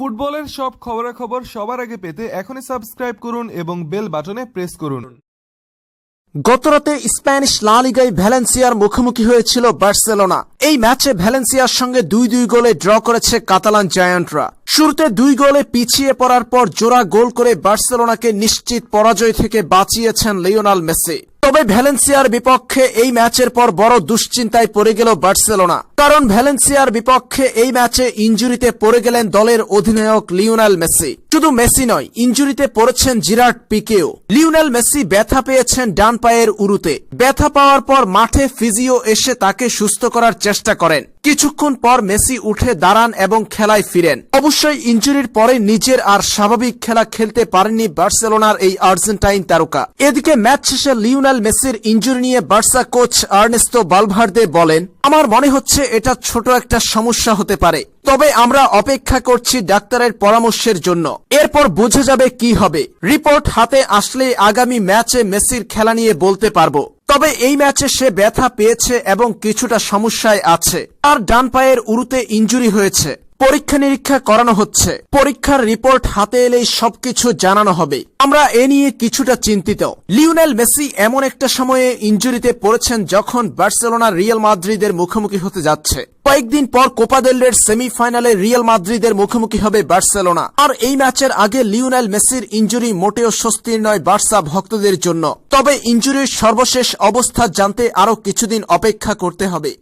ফুটবলের সব খবরাখবর সবার আগে পেতে এখনই সাবস্ক্রাইব করুন এবং বেল বাটনে প্রেস করুন। গতরাতে স্প্যানিশ লা লিগায় ভ্যালেন্সিয়ার মুখোমুখি হয়েছিল বার্সেলোনা। এই ম্যাচে ভ্যালেন্সিয়ার সঙ্গে দুই দুই গোলে ড্র করেছে কাতালান জায়ান্টরা। শুরুতে দুই গোলে পিছিয়ে পড়ার পর জোড়া গোল করে বার্সেলোনাকে নিশ্চিত পরাজয় থেকে বাঁচিয়েছেন লিওনাল মেসি। তবে ভ্যালেন্সিয়ার বিপক্ষে এই ম্যাচের পর বড় দুশ্চিন্তায় পড়ে গেল বার্সেলোনা। কারণ ভ্যালেন্সিয়ার বিপক্ষে এই ম্যাচে ইঞ্জুরিতে পড়ে গেলেন দলের অধিনায়ক লিওনাল মেসি। শুধু মেসি নয়, ইঞ্জুরিতে পড়েছেন জিরাট পিকেও। লিওনেল মেসি ব্যথা পেয়েছেন ডান পায়ের উরুতে। ব্যথা পাওয়ার পর মাঠে ফিজিও এসে তাকে সুস্থ করার চেষ্টা করেন। কিছুক্ষণ পর মেসি উঠে দাঁড়ান এবং খেলায় ফিরেন। অবশ্যই ইঞ্জুরির পরে নিজের আর স্বাভাবিক খেলা খেলতে পারেননি বার্সেলোনার এই আর্জেন্টাইন তারকা। এদিকে ম্যাচ শেষে লিওনেল মেসির ইঞ্জুরি নিয়ে বার্সা কোচ আর্নেস্তো বালভার্দে বলেন, আমার মনে হচ্ছে এটা ছোট একটা সমস্যা হতে পারে। তবে আমরা অপেক্ষা করছি ডাক্তারের পরামর্শের জন্য। এরপর বোঝা যাবে কি হবে। রিপোর্ট হাতে আসলে আগামী ম্যাচে মেসির খেলা নিয়ে বলতে পারব। তবে এই ম্যাচে সে ব্যথা পেয়েছে এবং কিছুটা সমস্যায় আছে। তার ডান পায়ের উরুতে ইঞ্জুরি হয়েছে। পরীক্ষা নিরীক্ষা করানো হচ্ছে। পরীক্ষার রিপোর্ট হাতে এলেই সবকিছু জানানো হবে। আমরা এ নিয়ে কিছুটা চিন্তিত। লিওনেল মেসি এমন একটা সময়ে ইঞ্জুরিতে পড়েছেন যখন বার্সেলোনা রিয়াল মাদ্রিদের মুখোমুখি হতে যাচ্ছে। কয়েকদিন পর কোপা দেলের সেমিফাইনালে রিয়াল মাদ্রিদের মুখোমুখি হবে বার্সেলোনা। আর এই ম্যাচের আগে লিওনেল মেসির ইঞ্জুরি মোটেও স্বস্তির নয় বার্সা ভক্তদের জন্য। তবে ইঞ্জুরির সর্বশেষ অবস্থা জানতে আরও কিছুদিন অপেক্ষা করতে হবে।